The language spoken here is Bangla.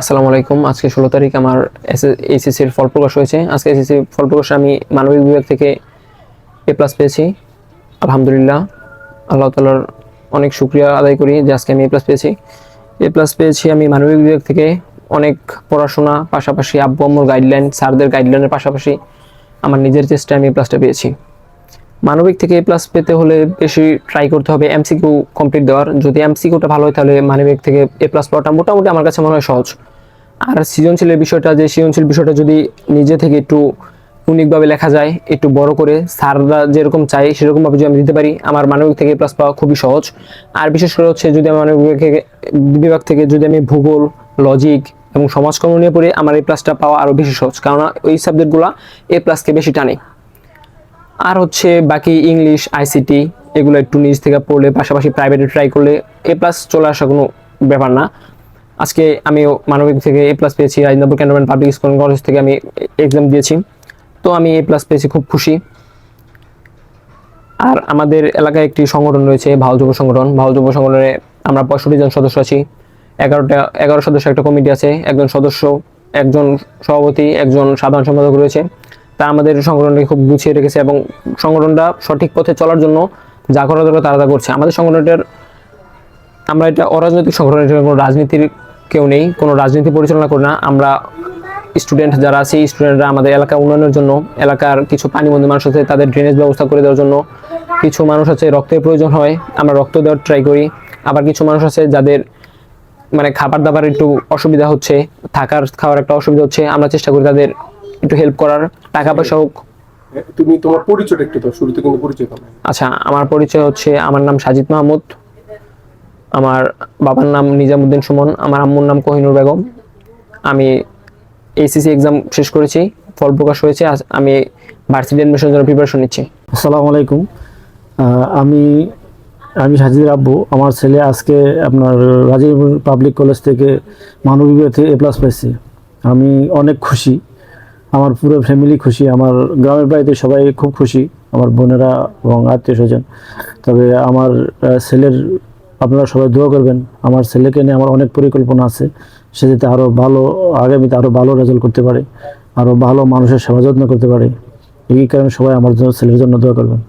আসসালামু আলাইকুম। আজকে ষোলো তারিখ আমার এসএসসির ফল প্রকাশ হয়েছে। আজকে এসএসসি ফল প্রকাশে আমি মানবিক বিভাগ থেকে এ প্লাস পেয়েছি। আলহামদুলিল্লাহ, আল্লাহ তালার অনেক শুক্রিয়া আদায় করি যে আজকে আমি এ প্লাস পেয়েছি। এ প্লাস পেয়েছি আমি মানবিক বিভাগ থেকে অনেক পড়াশোনা, পাশাপাশি আব্বু আম্মুর গাইডলাইন স্যারদের গাইডলাইনের পাশাপাশি আমার নিজের চেষ্টায় আমি এ প্লাসটা পেয়েছি। মানবিক থেকে এ প্লাস পেতে হলে বেশি ট্রাই করতে হবে এমসিকিউ কমপ্লিট দেওয়ার। যদি এমসিকিউটা ভালো হয় তাহলে মানবিক থেকে এ প্লাস পাওয়াটা মোটামুটি আমার কাছে মনে হয় সহজ। আর সৃজনশীলের বিষয়টা, যে সৃজনশীল বিষয়টা যদি নিজে থেকে একটু ইউনিকভাবে লেখা যায়, একটু বড় করে, স্যাররা যেরকম চাই সেরকমভাবে যদি আমি দিতে পারি, আমার মানবিক থেকে প্লাস পাওয়া খুবই সহজ। আর বিশেষ করে হচ্ছে যদি আমার মানবিক বিভাগ থেকে- বিভাগ থেকে যদি আমি ভূগোল লজিক এবং সমাজকর্ম নিয়ে পড়ে, আমার এই প্লাসটা পাওয়া আরও বেশি সহজ। কারণ ওই সাবজেক্টগুলো এ প্লাসকে বেশি টানে। আর হচ্ছে বাকি ইংলিশ আইসিটি এগুলো একটু নিজ থেকে পড়লে পাশাপাশি প্রাইভেটে ট্রাই করলে এ প্লাস চলে আসা কোনো ব্যাপার না। আজকে আমি মানবিক থেকে এ প্লাস পেয়েছি Rajnagar cantonment public school college থেকে আমি এক্সাম দিয়েছি। তো আমি এ প্লাস পেয়েছি, খুব খুশি। আর আমাদের এলাকায় একটি সংগঠন রয়েছে ভাও যুব সংগঠন। ভাও যুব সংগঠনে আমরা পঁয়ষট্টি জন সদস্য আছি। এগারোটা, এগারো সদস্য, একটা কমিটি আছে। একজন সদস্য, একজন সভাপতি, একজন সাধারণ সম্পাদক রয়েছে। তা আমাদের সংগঠনকে খুব গুছিয়ে রেখেছে এবং সংগঠনটা সঠিক পথে চলার জন্য যা করা দরকার তারা তা করছে। আমাদের সংগঠনটার, আমরা এটা অরাজনৈতিক সংগঠন এটা কোনো রাজনীতির কেউ নেই, কোনো রাজনীতি পরিচালনা করি না। আমরা স্টুডেন্ট যারা আছে স্টুডেন্টরা আমাদের এলাকা উন্নয়নের জন্য, এলাকার কিছু পানিবন্দী মানুষ আছে, তাদের ড্রেনেজ ব্যবস্থা করে দেওয়ার জন্য। কিছু মানুষ আছে, রক্তের প্রয়োজন হয়, আমরা রক্ত দেওয়ার ট্রাই করি। আবার কিছু মানুষ আছে যাদের মানে খাবার দাবার একটু অসুবিধা হচ্ছে, থাকার, খাওয়ার একটা অসুবিধা হচ্ছে, আমরা চেষ্টা করি তাদের একটু হেল্প করার টাকা পয়সা হোক তুমি তোমার পরিচয়টা একটু দাও শুরুতে কিন্তু পরিচয় দাও। আচ্ছা আমার পরিচয় হচ্ছে আমার নাম সাজিদ মাহমুদ। আমার বাবার নাম নিজামুদ্দিন সুমন আমার আম্মুর নাম কোহিনুর বেগম। আমি এইসিসি এক্সাম শেষ করেছি ফল প্রকাশ হয়েছে আজ আমি ভার্সিটি অ্যাডমিশনের জন্য প্রিপারেশন নিচ্ছি। আসসালামু আলাইকুম। আমি আমি সাজিদ আব্বু। আমার ছেলে আজকে আপনার রাজীব পাবলিক কলেজ থেকে মানবিক থেকে এ প্লাস পাইছে। আমি অনেক খুশি। আমার পুরো ফ্যামিলি খুশি, আমার গ্রামের বাড়িতে সবাই খুব খুশি, আমার বোনেরা এবং আত্মীয় স্বজন। তবে আমার ছেলের, আপনারা সবাই দোয়া করবেন, আমার ছেলেকে নিয়ে আমার অনেক পরিকল্পনা আছে, সে যাতে আরও ভালো, আগামীতে আরও ভালো রেজাল্ট করতে পারে আরও ভালো মানুষের সেবা যত্ন করতে পারে। এই কারণে সবাই আমার জন্য, ছেলের জন্য দোয়া করবেন।